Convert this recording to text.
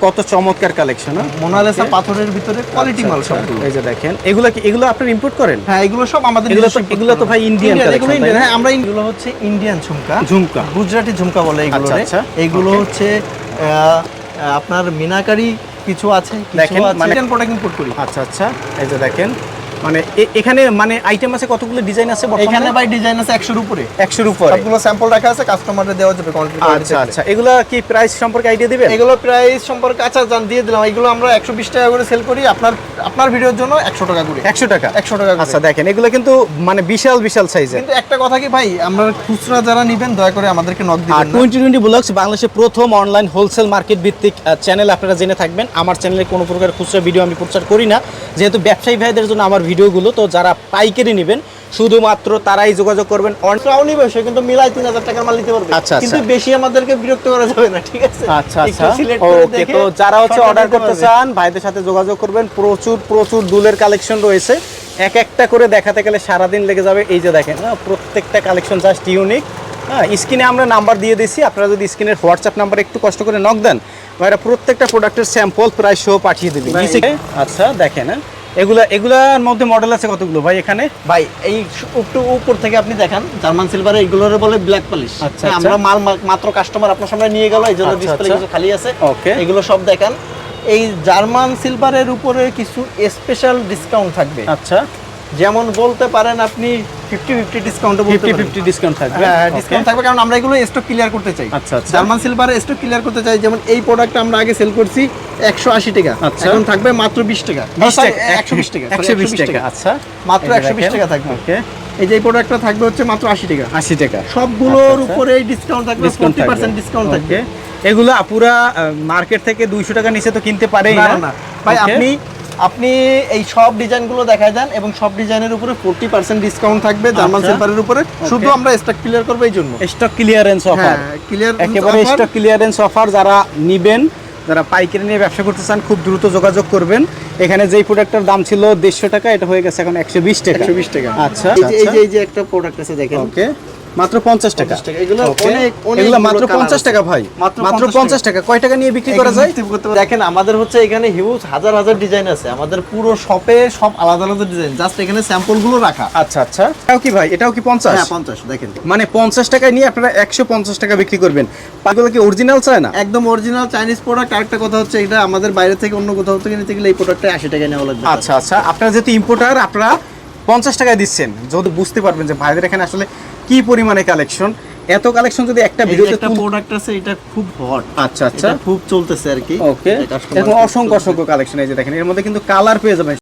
কত চমৎকার collection Mona Lisa পাথরের ভিতরে কোয়ালিটি মাল সবগুলো। এই যে দেখেন এগুলো কি এগুলো আপনারা ইম্পোর্ট করেন? হ্যাঁ এগুলো সব আমাদের এগুলো তো- এগুলো তো ভাই ইন্ডিয়ান Indian, collection, এগুলো তাই Indian, না? হ্যাঁ আমরা এগুলো হচ্ছে ইন্ডিয়ান ঝুমকা। ঝুমকা। গুজরাটি ঝুমকা বলে এগুলো আচ্ছা, আচ্ছা। এইগুলো হচ্ছে আহ, আপনার মিনাকারি কিছু আছে কিছু আছে মানে- প্রোডাক্ট ইম্পোর্ট করি। আচ্ছা আচ্ছা এই যে দেখেন মানে এখানে মানে আইটেম আছে কতগুলো ডিজাইন আছে এখানে ভাই ডিজাইন আছে একশোর উপরে। একশোর উপরে। সবগুলো স্যাম্পল রাখা আছে কাস্টমারদের দেওয়া যাবে কোয়ান্টিটি আচ্ছা আচ্ছা। এগুলা কি প্রাইস সম্পর্কে আইডিয়া দিবেন? এগুলো প্রাইস সম্পর্কে আচ্ছা জান দিয়ে দিলাম। এগুলো আমরা একশো বিশ টাকা করে সেল করি। আপনার আপনার ভিডিওর জন্য একশো টাকা করে। একশো টাকা? একশো টাকা করে। আচ্ছা দেখেন এগুলো কিন্তু মানে বিশাল বিশাল সাইজের কিন্তু একটা কথা কি ভাই আমরা খুচরা যারা নিবেন দয়া করে আমাদেরকে নক দিবেন না। টোয়েন্টি টোয়েন্টি ব্লগস বাংলাদেশের প্রথম অনলাইন হোলসেল মার্কেট ভিত্তিক চ্যানেল আপনারা জেনে থাকবেন। আমার চ্যানেলে কোনো প্রকার খুচরা ভিডিও আমি প্রচার করি না। যেহেতু ব্যবসায়ী ভাইদের জন্য আমার ভিডিওগুলো তো যারা পাইকারি নেবেন শুধুমাত্র তারাই যোগাযোগ করবেন। কিন্তু মিলাই তিন হাজার টাকার মাল নিতে পারবে। আচ্ছা, আচ্ছা। কিন্তু বেশি আমাদেরকে বিরক্ত করা যাবে না ঠিক আছে? আচ্ছা আচ্ছা। ওকে তো যারা হচ্ছে অর্ডার করতে চান ভাইদের সাথে যোগাযোগ করবেন। প্রচুর প্রচুর দুলের কালেকশন রয়েছে। এক একটা করে দেখাতে গেলে সারাদিন লেগে যাবে। এই যে দেখেন হ্যাঁ, প্রত্যেকটা কালেকশন জাস্ট ইউনিক হ্যাঁ স্ক্রিনে আমরা নাম্বার দিয়ে দিছি আপনারা যদি স্ক্রিনের হোয়াটসঅ্যাপ নাম্বার একটু কষ্ট করে নক দেন ভাইরা প্রত্যেকটা প্রোডাক্টের স্যাম্পল প্রায় শো পাঠিয়ে দেবে। ভাই, নিচে- আচ্ছা দেখেন হ্যাঁ। এগুলা এগুলার মধ্যে মডেল আছে কতগুলো ভাই এখানে? ভাই এই একটু উপর থেকে আপনি দেখেন জার্মান সিলভারে এগুলোর বলে ব্ল্যাক পলিশ আচ্ছা, হ্যাঁ, আচ্ছা। আমরা মাল মাত্র কাস্টমার আপনার সামনে নিয়ে গেল এই জন্য ডিসপ্লে আচ্ছা। কিছু খালি আছে। ওকে এগুলো সব দেখান। এই জার্মান সিলভারের উপরে কিছু স্পেশাল ডিসকাউন্ট থাকবে। আচ্ছা। যেমন বলতে পারেন আপনি ফিফটি ফিফটি ডিসকাউন্টও বলতে ফিফটি ফিফটি ডিসকাউন্ট থাকবে। হ্যাঁ ডিসকাউন্ট থাকবে কারণ আমরা এগুলো স্টক ক্লিয়ার করতে চাই। আচ্ছা, আচ্ছা। জার্মান সিলভারে স্টক ক্লিয়ার করতে চাই যেমন এই প্রোডাক্ট আমরা আগে সেল করছি একশো আশি টাকা। আচ্ছা। এখন থাকবে মাত্র বিশ টাকা। 20 টাকা, একশো বিশ টাকা একশো বিশ টাকা আচ্ছা। মাত্র যে 120 টাকা থাকবে। ওকে। এই যে প্রোডাক্টটা থাকবে হচ্ছে মাত্র আশি টাকা। আশি টাকা। সবগুলোর আচ্ছা, আচ্ছা। উপরে ডিসকাউন্ট থাকবে ডিসকাউন্ট ফোর্টি পার্সেন্ট ডিসকাউন্ট থাকবে। এগুলো আপুরা মার্কেট থেকে দুইশো টাকা নিচে তো কিনতে না, না ভাই আপনি আপনি এই সব ডিজাইনগুলো দেখায় যান এবং সব ডিজাইনের উপরে ফোর্টি পার্সেন্ট ডিসকাউন্ট থাকবে জার্মান আচ্ছা। সিলভারের উপরে শুধু আমরা স্টক ক্লিয়ার করব এই জন্য। স্টক ক্লিয়ারেন্স অফার ক্লিয়ার একেবারে স্টক ক্লিয়ারেন্স অফার যারা নিবেন যারা পাইকারি নিয়ে ব্যবসা করতে চান খুব দ্রুত যোগাযোগ করবেন। এখানে যেই প্রোডাক্টের দাম ছিল দেড়শো টাকা এটা হয়ে গেছে এখন একশো বিশ টাকা। একশো বিশ টাকা। আচ্ছা। এই যে এই যে একটা প্রোডাক্ট আছে দেখেন। ওকে মাত্র পঞ্চাশ 50 টাকা। এগুলো অনেক- এগুলো মাত্র colour পঞ্চাশ আছে। টাকা ভাই। মাত্র মাত্র 50 টাকা। কয় টাকা নিয়ে বিক্রি করা যায়? দেখেন আমাদের হচ্ছে এখানে হিউজ হাজার হাজার ডিজাইন আছে। আমাদের পুরো শপে সব আলাদা আলাদা ডিজাইন জাস্ট এখানে স্যাম্পলগুলো রাখা। আচ্ছা আচ্ছা। এটাও কি ভাই? এটাও কি পঞ্চাশ? হ্যাঁ পঞ্চাশ দেখেন। মানে পঞ্চাশ টাকায় নিয়ে আপনারা একশো পঞ্চাশ টাকা বিক্রি করবেন। পাগুলো কি অরিজিনাল চায় না? একদম অরিজিনাল চাইনিজ প্রোডাক্ট আরেকটা কথা হচ্ছে এটা আমাদের বাইরে থেকে অন্য কোথাও থেকে নিতে গেলে এই প্রোডাক্টটা আশি টাকা নেওয়া লাগবে। আচ্ছা আচ্ছা। আপনারা যেহেতু ইম্পোর্টার আপনারা পঞ্চাশ টাকায় দিচ্ছেন। যদি বুঝতে পারবেন যে ভাইদের এখানে আসলে কি পরিমাণে কালেকশন এত কালেকশন যদি একটা ভিডিওতে একটা প্রোডাক্ট আছে এটা খুব হট আচ্ছা আচ্ছা। খুব চলতেছে আর কি। ওকে অসংখ্য অসংখ্য কালেকশন এই যে দেখেন এর মধ্যে কিন্তু কালার পেয়ে যাবেন।